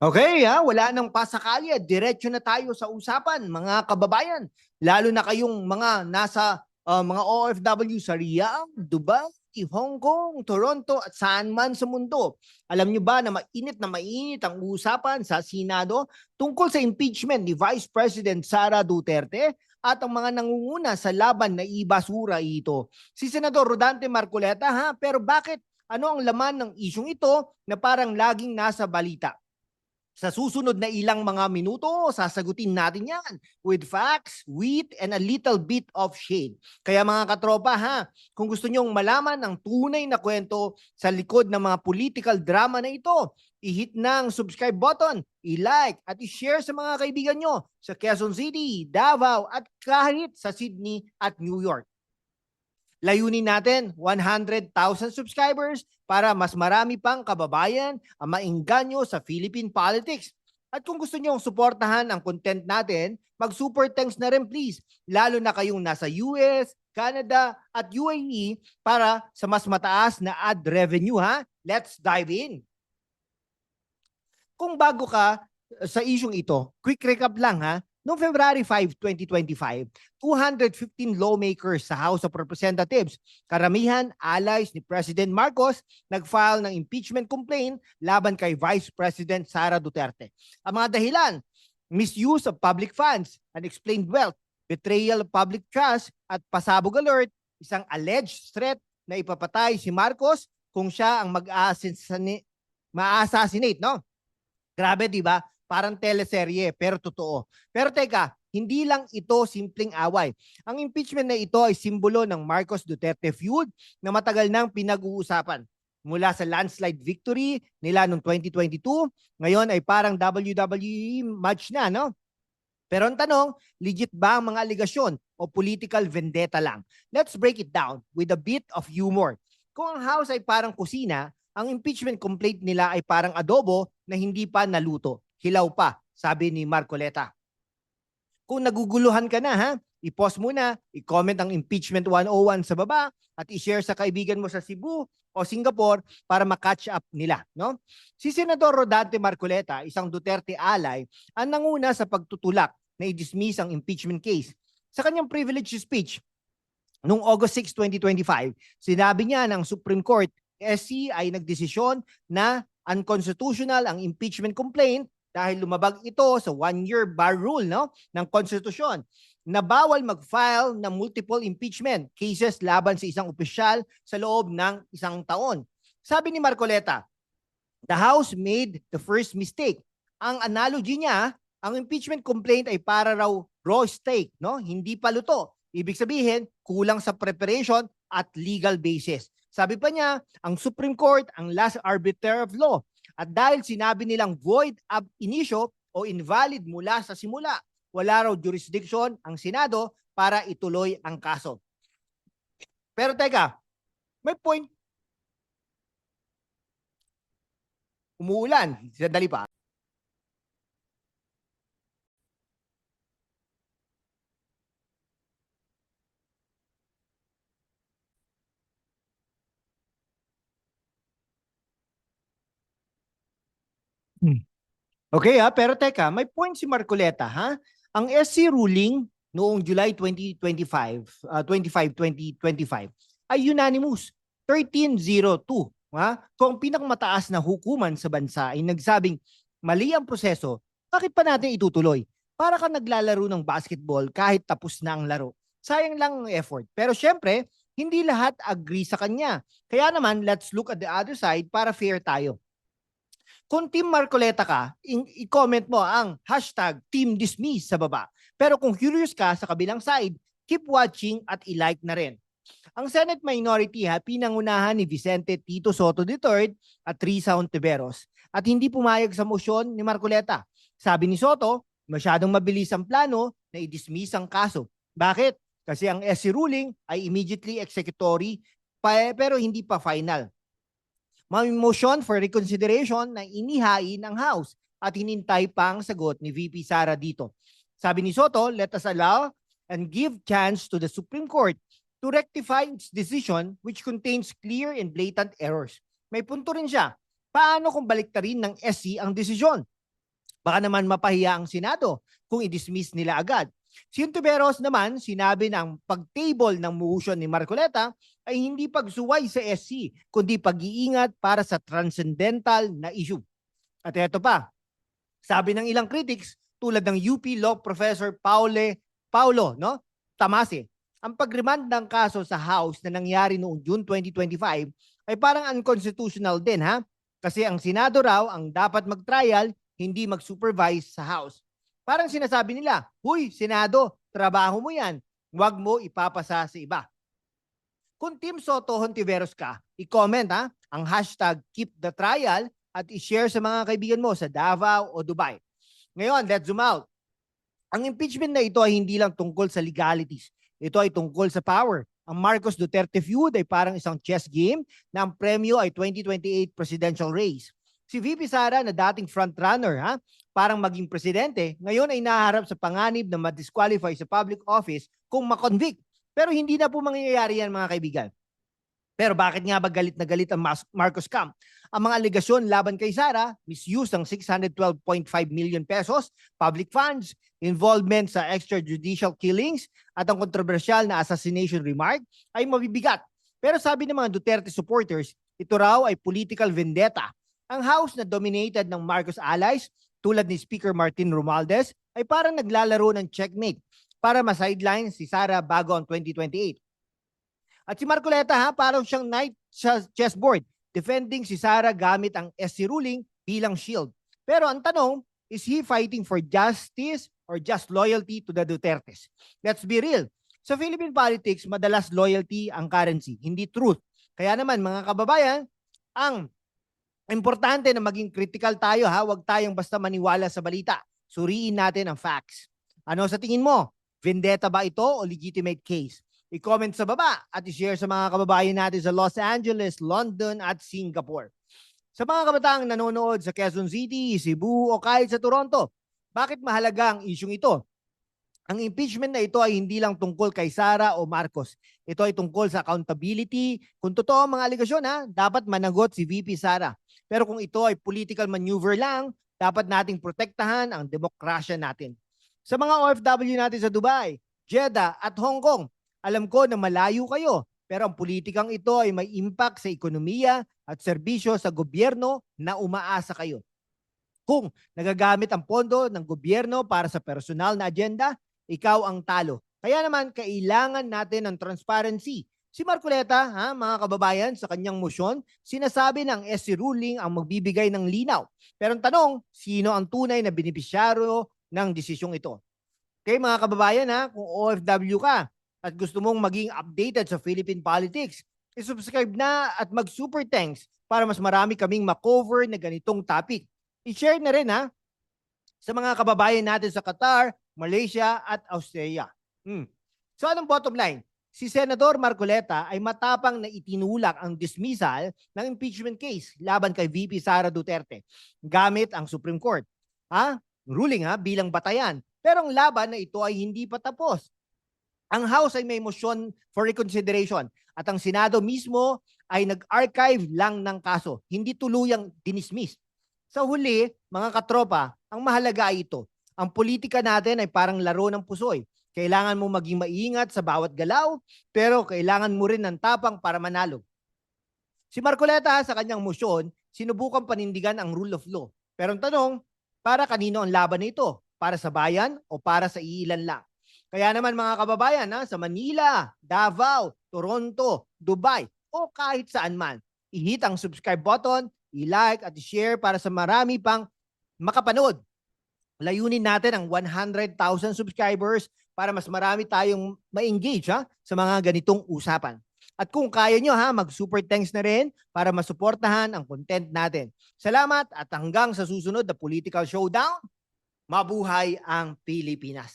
Okay, ha? wala nang pasakali at diretso na tayo sa usapan, mga kababayan. Lalo na kayong mga nasa uh, mga OFW sa Riyadh, Dubai, Hong Kong, Toronto at saan man sa mundo. Alam nyo ba na mainit na mainit ang usapan sa Senado tungkol sa impeachment ni Vice President Sara Duterte at ang mga nangunguna sa laban na ibasura ito. Si Senador Rodante Marcoleta ha, pero bakit ano ang laman ng isyong ito na parang laging nasa balita? Sa susunod na ilang mga minuto, sasagutin natin yan with facts, wit, and a little bit of shade. Kaya mga katropa ha, kung gusto nyong malaman ang tunay na kwento sa likod ng mga political drama na ito, i-hit na ang subscribe button, i-like at i-share sa mga kaibigan nyo sa Quezon City, Davao at kahit sa Sydney at New York. Layunin natin 100,000 subscribers para mas marami pang kababayan ang maingganyo sa Philippine politics. At kung gusto niyo suportahan ang content natin, mag-super thanks na rin please, lalo na kayong nasa US, Canada at UAE para sa mas mataas na ad revenue ha. Let's dive in. Kung bago ka sa isyong ito, quick recap lang ha. Noong February 5, 2025, 215 lawmakers sa House of Representatives, karamihan allies ni President Marcos, nag-file ng impeachment complaint laban kay Vice President Sara Duterte. Ang mga dahilan, misuse of public funds, unexplained wealth, betrayal of public trust, at pasabog alert, isang alleged threat na ipapatay si Marcos kung siya ang mag-assassinate, ma-assassinate, no? Grabe, di ba? Parang teleserye, pero totoo. Pero teka, hindi lang ito simpleng away. Ang impeachment na ito ay simbolo ng Marcos Duterte feud na matagal nang pinag-uusapan. Mula sa landslide victory nila noong 2022, ngayon ay parang WWE match na, no? Pero ang tanong, legit ba ang mga aligasyon o political vendetta lang? Let's break it down with a bit of humor. Kung ang house ay parang kusina, ang impeachment complaint nila ay parang adobo na hindi pa naluto hilaw pa, sabi ni Marcoleta. Kung naguguluhan ka na ha, i-post muna, i-comment ang impeachment 101 sa baba at i-share sa kaibigan mo sa Cebu o Singapore para ma-catch up nila, no? Si Senador Rodante Marcoleta, isang Duterte ally, ang nanguna sa pagtutulak na i-dismiss ang impeachment case. Sa kanyang privilege speech noong August 6, 2025, sinabi niya ng Supreme Court SC ay nagdesisyon na unconstitutional ang impeachment complaint dahil lumabag ito sa one-year bar rule no, ng konstitusyon na bawal mag-file ng multiple impeachment cases laban sa isang opisyal sa loob ng isang taon. Sabi ni Marcoleta, the House made the first mistake. Ang analogy niya, ang impeachment complaint ay para raw raw steak, no? hindi pa luto. Ibig sabihin, kulang sa preparation at legal basis. Sabi pa niya, ang Supreme Court ang last arbiter of law. At dahil sinabi nilang void ab initio o invalid mula sa simula, wala raw jurisdiction ang Senado para ituloy ang kaso. Pero teka, may point. Umuulan. Sandali pa. Hmm. Okay ha, pero teka, may point si Marcoleta ha. Ang SC ruling noong July 2025, uh, 25, 2025 ay unanimous, 1302. Ha? Kung ang pinakamataas na hukuman sa bansa ay nagsabing mali ang proseso, bakit pa natin itutuloy? Para ka naglalaro ng basketball kahit tapos na ang laro. Sayang lang ang effort. Pero syempre, hindi lahat agree sa kanya. Kaya naman, let's look at the other side para fair tayo. Kung Team Marcoleta ka, i-comment mo ang hashtag Team Dismiss sa baba. Pero kung curious ka sa kabilang side, keep watching at i-like na rin. Ang Senate Minority ha, pinangunahan ni Vicente Tito Soto III at Risa Ontiveros at hindi pumayag sa motion ni Marcoleta. Sabi ni Soto, masyadong mabilis ang plano na i-dismiss ang kaso. Bakit? Kasi ang SC ruling ay immediately executory pero hindi pa final may motion for reconsideration na inihain ng House at hinintay pang sagot ni VP Sara dito. Sabi ni Soto, let us allow and give chance to the Supreme Court to rectify its decision which contains clear and blatant errors. May punto rin siya. Paano kung baliktarin ng SC ang desisyon? Baka naman mapahiya ang Senado kung i-dismiss nila agad. Si Ontiveros naman sinabi ng pag-table ng motion ni Marcoleta ay hindi pagsuway sa SC kundi pag-iingat para sa transcendental na issue. At ito pa, sabi ng ilang critics tulad ng UP Law Professor Paule Paulo, no? Tamase, ang pag-remand ng kaso sa House na nangyari noong June 2025 ay parang unconstitutional din ha? Kasi ang Senado raw ang dapat mag-trial, hindi mag-supervise sa House. Parang sinasabi nila, Huy, Senado, trabaho mo yan. Huwag mo ipapasa sa iba. Kung Team Soto Hontiveros ka, i-comment ha, ang hashtag keep the trial at i-share sa mga kaibigan mo sa Davao o Dubai. Ngayon, let's zoom out. Ang impeachment na ito ay hindi lang tungkol sa legalities. Ito ay tungkol sa power. Ang Marcos Duterte feud ay parang isang chess game na ang premyo ay 2028 presidential race. Si VP Sara na dating frontrunner ha, parang maging presidente, ngayon ay naharap sa panganib na ma-disqualify sa public office kung makonvict. Pero hindi na po mangyayari yan mga kaibigan. Pero bakit nga ba galit na galit ang Marcos Camp? Ang mga alegasyon laban kay Sara, misuse ng 612.5 million pesos, public funds, involvement sa extrajudicial killings, at ang kontrobersyal na assassination remark ay mabibigat. Pero sabi ng mga Duterte supporters, ito raw ay political vendetta. Ang house na dominated ng Marcos allies, tulad ni Speaker Martin Romualdez, ay parang naglalaro ng checkmate para ma-sideline si Sara bago ang 2028. At si Marcoleta ha, parang siyang knight sa chessboard, defending si Sara gamit ang SC ruling bilang shield. Pero ang tanong, is he fighting for justice or just loyalty to the Dutertes? Let's be real. Sa Philippine politics, madalas loyalty ang currency, hindi truth. Kaya naman mga kababayan, ang importante na maging critical tayo ha, huwag tayong basta maniwala sa balita. Suriin natin ang facts. Ano sa tingin mo? Vendetta ba ito o legitimate case? I-comment sa baba at i-share sa mga kababayan natin sa Los Angeles, London at Singapore. Sa mga kabataang nanonood sa Quezon City, Cebu o kahit sa Toronto, bakit mahalaga ang isyong ito? Ang impeachment na ito ay hindi lang tungkol kay Sara o Marcos. Ito ay tungkol sa accountability. Kung totoo ang mga aligasyon, ha, dapat managot si VP Sara. Pero kung ito ay political maneuver lang, dapat nating protektahan ang demokrasya natin. Sa mga OFW natin sa Dubai, Jeddah at Hong Kong, alam ko na malayo kayo, pero ang politikang ito ay may impact sa ekonomiya at serbisyo sa gobyerno na umaasa kayo. Kung nagagamit ang pondo ng gobyerno para sa personal na agenda, ikaw ang talo. Kaya naman, kailangan natin ng transparency. Si Marcoleta, ha, mga kababayan, sa kanyang motion, sinasabi ng SC ruling ang magbibigay ng linaw. Pero ang tanong, sino ang tunay na benepisyaryo ng desisyong ito? Okay, mga kababayan, ha, kung OFW ka, at gusto mong maging updated sa Philippine politics, isubscribe na at mag-super thanks para mas marami kaming makover na ganitong topic. I-share na rin ha sa mga kababayan natin sa Qatar, Malaysia at Australia. Hmm. So anong bottom line? Si Senador Marcoleta ay matapang na itinulak ang dismissal ng impeachment case laban kay VP Sara Duterte gamit ang Supreme Court. Ha? Ruling ha bilang batayan. Pero ang laban na ito ay hindi pa tapos. Ang House ay may motion for reconsideration at ang Senado mismo ay nag-archive lang ng kaso, hindi tuluyang dinismiss. Sa huli, mga katropa, ang mahalaga ay ito. Ang politika natin ay parang laro ng pusoy. Kailangan mo maging maingat sa bawat galaw, pero kailangan mo rin ng tapang para manalo. Si Marcoleta sa kanyang motion, sinubukan panindigan ang rule of law. Pero ang tanong, para kanino ang laban nito? Para sa bayan o para sa iilan lang? Kaya naman mga kababayan, ha, sa Manila, Davao, Toronto, Dubai, o kahit saan man, i-hit ang subscribe button, i-like at i-share para sa marami pang makapanood. Layunin natin ang 100,000 subscribers para mas marami tayong ma-engage ha, sa mga ganitong usapan. At kung kaya nyo ha, mag-super thanks na rin para masuportahan ang content natin. Salamat at hanggang sa susunod na Political Showdown, mabuhay ang Pilipinas.